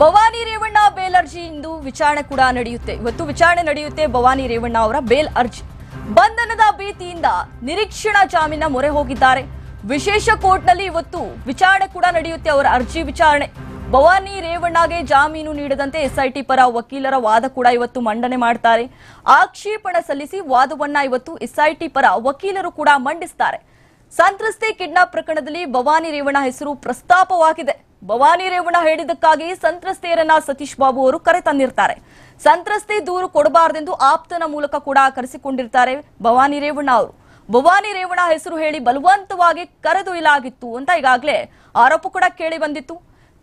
Bhavani Revanna bale ಅರ್ಜಿ ಇಂದು ವಿಚಾರಣೆ ಕೂಡ ನಡೆಯುತ್ತೆ. ಇವತ್ತು ವಿಚಾರಣೆ ನಡೆಯುತ್ತೆ ಭವಾನಿ ರೇವಣ್ಣ ಅವರ ಬೇಲ್ ಅರ್ಜಿ. ಬಂಧನದ ಭೀತಿಯಿಂದ ನಿರೀಕ್ಷಣಾ ಜಾಮೀನ ಮೊರೆ ಹೋಗಿದ್ದಾರೆ. ವಿಶೇಷ ಕೋರ್ಟ್ನಲ್ಲಿ ಇವತ್ತು ವಿಚಾರಣೆ ಕೂಡ ನಡೆಯುತ್ತೆ ಅವರ ಅರ್ಜಿ ವಿಚಾರಣೆ. ಭವಾನಿ ರೇವಣ್ಣಗೆ ಜಾಮೀನು ನೀಡದಂತೆ ಎಸ್ಐಟಿ ಪರ ವಕೀಲರ ವಾದ ಕೂಡ ಇವತ್ತು ಮಂಡನೆ ಮಾಡ್ತಾರೆ. ಆಕ್ಷೇಪಣೆ ಸಲ್ಲಿಸಿ ವಾದವನ್ನ ಇವತ್ತು ಎಸ್ಐಟಿ ಪರ ವಕೀಲರು ಕೂಡ ಮಂಡಿಸ್ತಾರೆ. ಸಂತ್ರಸ್ತೆ ಕಿಡ್ನಾಪ್ ಪ್ರಕರಣದಲ್ಲಿ ಭವಾನಿ ರೇವಣ್ಣ ಹೆಸರು ಪ್ರಸ್ತಾಪವಾಗಿದೆ. ಭವಾನಿ ರೇವಣ್ಣ ಹೇಳಿದ್ದಕ್ಕಾಗಿ ಸಂತ್ರಸ್ತೆಯರನ್ನ ಸತೀಶ್ ಬಾಬು ಅವರು ಕರೆ ತಂದಿರ್ತಾರೆ. ಸಂತ್ರಸ್ತೆ ದೂರು ಕೊಡಬಾರದೆಂದು ಆಪ್ತನ ಮೂಲಕ ಕೂಡ ಕರೆಸಿಕೊಂಡಿರ್ತಾರೆ ಭವಾನಿ ರೇವಣ್ಣ ಅವರು. ಭವಾನಿ ರೇವಣ್ಣ ಹೆಸರು ಹೇಳಿ ಬಲವಂತವಾಗಿ ಕರೆದೊಯ್ಯಲಾಗಿತ್ತು ಅಂತ ಈಗಾಗಲೇ ಆರೋಪ ಕೂಡ ಕೇಳಿ ಬಂದಿತ್ತು.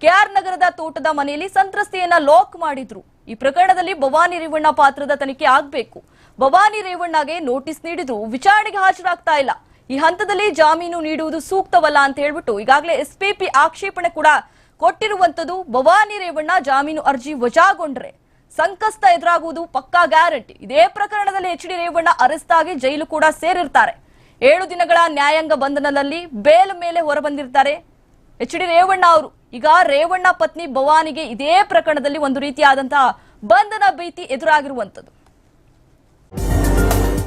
ಕೆಆರ್ ನಗರದ ತೋಟದ ಮನೆಯಲ್ಲಿ ಸಂತ್ರಸ್ತೆಯನ್ನ ಲಾಕ್ ಮಾಡಿದ್ರು. ಈ ಪ್ರಕರಣದಲ್ಲಿ ಭವಾನಿ ರೇವಣ್ಣ ಪಾತ್ರದ ತನಿಖೆ ಆಗಬೇಕು. ಭವಾನಿ ರೇವಣ್ಣಗೆ ನೋಟಿಸ್ ನೀಡಿದ್ರು. ವಿಚಾರಣೆಗೆ ಹಾಜರಾಗ್ತಾ ಇಲ್ಲ. ಈ ಹಂತದಲ್ಲಿ ಜಾಮೀನು ನೀಡುವುದು ಸೂಕ್ತವಲ್ಲ ಅಂತ ಹೇಳ್ಬಿಟ್ಟು ಈಗಾಗಲೇ ಎಸ್ಪಿಪಿ ಆಕ್ಷೇಪಣೆ ಕೂಡ ಕೊಟ್ಟಿರುವಂತದ್ದು ಭವಾನಿ ರೇವಣ್ಣ ಜಾಮೀನು ಅರ್ಜಿ ವಜಾಗೊಂಡ್ರೆ ಸಂಕಷ್ಟ ಎದುರಾಗುವುದು ಪಕ್ಕಾ ಗ್ಯಾರಂಟಿ. ಇದೇ ಪ್ರಕರಣದಲ್ಲಿ H D Revanna arrest jail ಕೂಡ ಸೇರಿರ್ತಾರೆ. ಏಳು ದಿನಗಳ ನ್ಯಾಯಾಂಗ ಬಂಧನದಲ್ಲಿ ಬೇಲ್ ಮೇಲೆ ಹೊರಬಂದಿರ್ತಾರೆ ಎಚ್ ಡಿ ರೇವಣ್ಣ ಅವರು. ಈಗ ರೇವಣ್ಣ ಪತ್ನಿ ಭವಾನಿಗೆ ಇದೇ ಪ್ರಕರಣದಲ್ಲಿ ಒಂದು ರೀತಿಯಾದಂತಹ ಬಂಧನ ಭೀತಿ ಎದುರಾಗಿರುವಂತದ್ದು